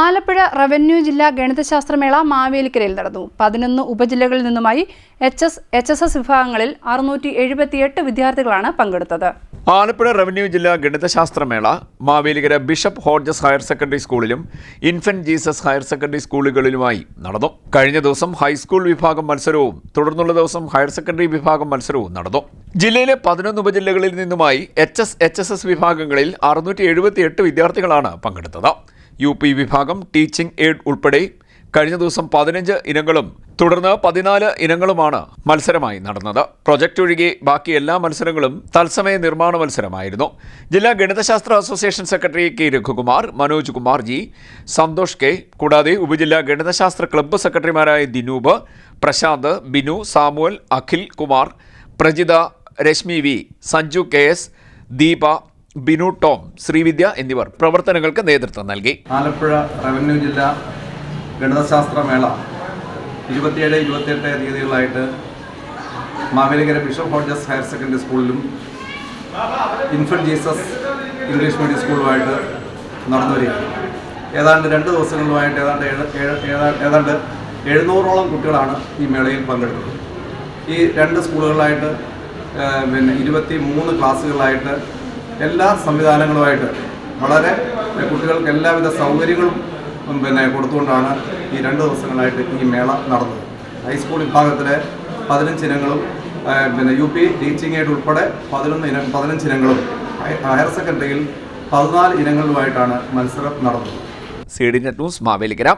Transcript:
Alappuzha revenue ജില്ലാ ഗണിതശാസ്ത്രമേള മാവേലിക്കരയിൽ നടന്നു. പതിനൊന്ന് ഉപജില്ലകളിൽ നിന്നുമായി H S H S S വിഭാഗങ്ങളിൽ അറുന്നൂറ്റി എഴുപത്തിയെട്ട് വിദ്യാർത്ഥികളാണ് പങ്കെടുത്തത്. ആലപ്പുഴ റവന്യൂ ജില്ലാ ഗണിതശാസ്ത്രമേള Mavelikkara bishop Hodges higher secondary സ്കൂളിലും ഇൻഫന്റ് ജീസസ് ഹയർ സെക്കൻഡറി സ്കൂളുകളിലുമായി നടന്നു. കഴിഞ്ഞ ദിവസം ഹൈസ്കൂൾ വിഭാഗം മത്സരവും തുടർന്നുള്ള ദിവസം ഹയർ സെക്കൻഡറി വിഭാഗം മത്സരവും നടന്നു. ജില്ലയിലെ പതിനൊന്ന് ഉപജില്ലകളിൽ നിന്നുമായി H S H S S വിഭാഗങ്ങളിൽ അറുന്നൂറ്റി എഴുപത്തിയെട്ട് വിദ്യാർത്ഥികളാണ് പങ്കെടുത്തത്. യു പി വിഭാഗം ടീച്ചിംഗ് എയ്ഡ് ഉൾപ്പെടെ കഴിഞ്ഞ ദിവസം പതിനഞ്ച് ഇനങ്ങളും തുടർന്ന് പതിനാല് ഇനങ്ങളുമാണ് മത്സരമായി നടന്നത്. പ്രൊജക്റ്റ് ഒഴികെ ബാക്കി എല്ലാ മത്സരങ്ങളും തത്സമയ നിർമ്മാണ മത്സരമായിരുന്നു. ജില്ലാ ഗണിതശാസ്ത്ര association secretary K Raghukumar Manoj Kumar G Santhosh K കൂടാതെ ഉപജില്ലാ ഗണിതശാസ്ത്ര ക്ലബ്ബ് സെക്രട്ടറിമാരായ Dinoop Prashanth Binu Samuel Akhil Kumar Prajitha Reshmi V Sanju K S Deepa Binu Tom Sreevidya എന്നിവർ പ്രവർത്തനങ്ങൾക്ക് നേതൃത്വം നൽകി. ആലപ്പുഴ റവന്യൂ ജില്ലാ ഗണിതശാസ്ത്ര മേള ഇരുപത്തിയേഴ് ഇരുപത്തിയെട്ട് തീയതികളായിട്ട് Mavelikkara bishop Hodges higher secondary സ്കൂളിലും ഇൻഫന്റ് ജീസസ് ഇംഗ്ലീഷ് മീഡിയം സ്കൂളുമായിട്ട് നടന്നു ഏതാണ്ട് രണ്ട് ദിവസങ്ങളിലുമായിട്ട് ഏതാണ്ട് ഏതാണ്ട് എഴുന്നൂറോളം കുട്ടികളാണ് ഈ മേളയിൽ പങ്കെടുക്കുന്നത്. ഈ രണ്ട് സ്കൂളുകളിലായിട്ട് പിന്നെ ഇരുപത്തി മൂന്ന് ക്ലാസ്സുകളിലായിട്ട് എല്ലാ സംവിധാനങ്ങളുമായിട്ട് വളരെ കുട്ടികൾക്ക് എല്ലാവിധ സൗകര്യങ്ങളും പിന്നെ കൊടുത്തുകൊണ്ടാണ് ഈ രണ്ട് ദിവസങ്ങളായിട്ട് ഈ മേള നടന്നത്. ഹൈസ്കൂൾ വിഭാഗത്തിലെ പതിനഞ്ച് ഇനങ്ങളും പിന്നെ യു പി ടീച്ചിങ് എയ്ഡ് ഉൾപ്പെടെ പതിനൊന്ന് ഇനം പതിനഞ്ച് ഇനങ്ങളും ഹയ- ഹയർ സെക്കൻഡറിയിൽ പതിനാല് ഇനങ്ങളിലുമായിട്ടാണ് മത്സരം നടന്നത്. C D news Mavelikkara.